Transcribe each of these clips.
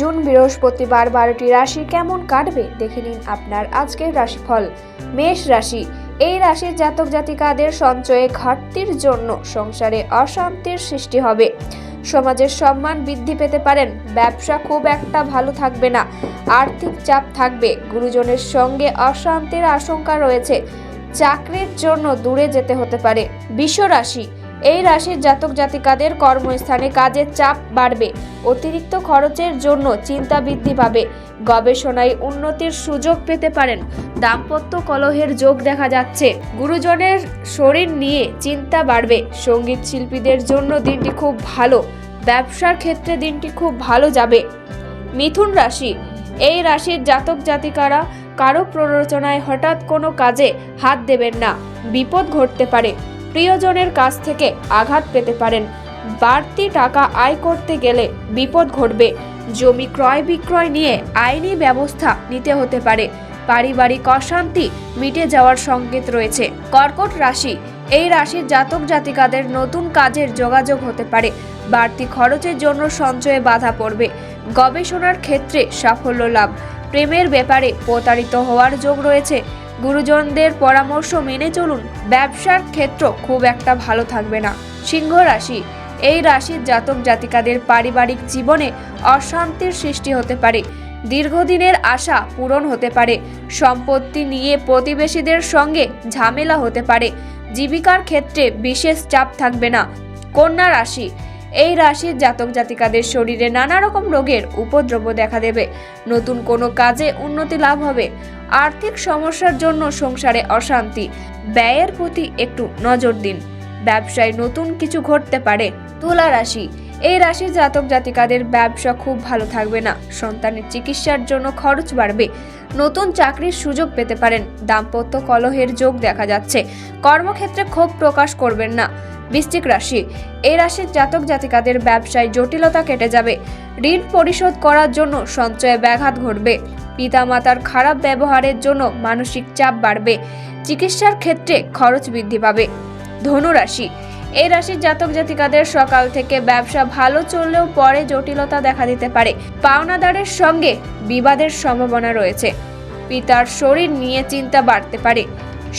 June বৃহস্পতিবার বারোটি রাশি কেমন কাটবে দেখে নিন আপনার আজকের রাশিফল। মেষ রাশি, এই রাশির জাতক জাতিকাদের সঞ্চয়ে ঘাটতির জন্য সংসারে অশান্তির সৃষ্টি হবে। সমাজের সম্মান বৃদ্ধি পেতে পারেন, ব্যবসা খুব একটা ভালো থাকবে না, আর্থিক চাপ থাকবে, গুরুজনের সঙ্গে অশান্তির আশঙ্কা রয়েছে, চাকরির জন্য দূরে যেতে হতে পারে। বিশ্ব রাশি এই রাশির জাতক জাতিকাদের কর্মস্থানে কাজের চাপ বাড়বে। অতিরিক্ত খরচের জন্য চিন্তা বৃদ্ধি পাবে। গবেষণায় উন্নতির সুযোগ পেতে পারেন। দাম্পত্য কলহের যোগ দেখা যাচ্ছে। গুরুজনের শরীর নিয়ে চিন্তা বাড়বে। সংগীত শিল্পীদের জন্য দিনটি খুব ভালো। ব্যবসার ক্ষেত্রে দিনটি খুব ভালো যাবে। মিথুন রাশি। এই রাশির জাতক জাতিকারা কারও প্ররোচনায় হঠাৎ কোনো কাজে হাত দেবেন না। বিপদ ঘটতে পারে। প্রিয়জনের কাছ থেকে আঘাত পেতে পারেন। বাড়তি টাকা আয় করতে গেলে বিপদ ঘটবে। জমি ক্রয় বিক্রয় নিয়ে আইনি ব্যবস্থা নিতে হতে পারে। পারিবারিক অশান্তি মিটে যাওয়ার সংকেত রয়েছে। কর্কট রাশি, এই রাশির জাতক জাতিকাদের নতুন কাজের যোগাযোগ হতে পারে। বাড়তি খরচের জন্য সঞ্চয়ে বাধা পড়বে। গবেষণার ক্ষেত্রে সাফল্য লাভ। প্রেমের ব্যাপারে প্রতারিত হওয়ার যোগ রয়েছে। গুরুজনদের পরামর্শ মেনে চলুন, ব্যবসার ক্ষেত্র খুব একটা ভালো থাকবে না। সিংহ রাশি, এই রাশির জাতক জাতিকাদের পারিবারিক জীবনে অশান্তির সৃষ্টি হতে পারে। দীর্ঘদিনের আশা পূরণ হতে পারে। সম্পত্তি নিয়ে প্রতিবেশীদের সঙ্গে ঝামেলা হতে পারে। জীবিকার ক্ষেত্রে বিশেষ চাপ থাকবে না। কন্যা রাশি এই রাশির জাতক জাতিকাদের শরীরে নানা রকম রোগের উপদ্রব দেখা দেবে। নতুন কোনো কাজে উন্নতি লাভ হবে। আর্থিক সমস্যার জন্য সংসারে অশান্তি। ব্যয়ের প্রতি একটু নজর দিন। ব্যবসায় নতুন কিছু ঘটতে পারে। তুলা রাশি। এই রাশির জাতক জাতিকাদের ব্যবসা খুব ভালো থাকবে না। সন্তানের চিকিৎসার জন্য খরচ বাড়বে। নতুন চাকরির সুযোগ পেতে পারেন। দাম্পত্য কলহের যোগ দেখা যাচ্ছে। কর্মক্ষেত্রে ক্ষোভ প্রকাশ করবেন না। বৃশ্চিক রাশি। এই রাশির জাতক জাতিকাদের ব্যবসায় জটিলতা কেটে যাবে। ঋণ পরিশোধ করার জন্য সঞ্চয়ে ব্যাঘাত ঘটবে। পিতামাতার খারাপ ব্যবহারের জন্য মানসিক চাপ বাড়বে। চিকিৎসার ক্ষেত্রে খরচ বৃদ্ধি পাবে। ধনুরাশি এই রাশির জাতক জাতিকাদের সকাল থেকে ব্যবসা ভালো চললেও পরে জটিলতা দেখা দিতে পারে। পাওনাদারের সঙ্গে বিবাদের সম্ভাবনা রয়েছে। পিতার শরীর নিয়ে চিন্তা বাড়তে পারে।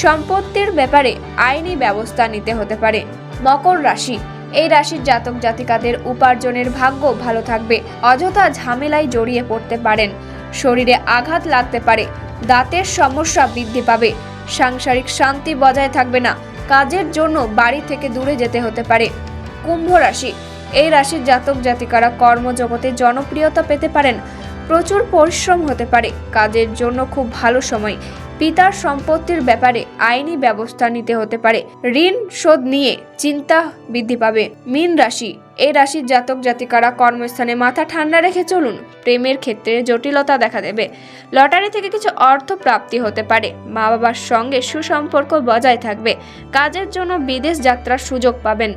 সম্পত্তির ব্যাপারে আইনি ব্যবস্থা নিতে হতে পারে। মকর রাশি, এই রাশির জাতক জাতিকাদের উপার্জনের ভাগ্য ভালো থাকবে, অযথা ঝামেলায় জড়িয়ে পড়তে পারেন। শরীরে আঘাত লাগতে পারে, দাঁতের সমস্যা বৃদ্ধি পাবে, সাংসারিক শান্তি বজায় থাকবে না, কাজের জন্য বাড়ি থেকে দূরে যেতে হতে পারে। কুম্ভ রাশি, এই রাশির জাতক জাতিকারা কর্মজগতে জনপ্রিয়তা পেতে পারেন, প্রচুর পরিশ্রম হতে পারে, কাজের জন্য খুব ভালো সময় পিতার সম্পত্তির ব্যাপারে আইনি ব্যবস্থা নিতে হতে পারে। ঋণ শোধ নিয়ে চিন্তা বৃদ্ধি পাবে। মীন রাশি এই রাশির জাতক জাতিকারা কর্মস্থানে মাথা ঠান্ডা রেখে চলুন। প্রেমের ক্ষেত্রে জটিলতা দেখা দেবে। লটারি থেকে কিছু অর্থ প্রাপ্তি হতে পারে। মা বাবার সঙ্গে সুসম্পর্ক বজায় থাকবে। কাজের জন্য বিদেশ যাত্রার সুযোগ পাবেন।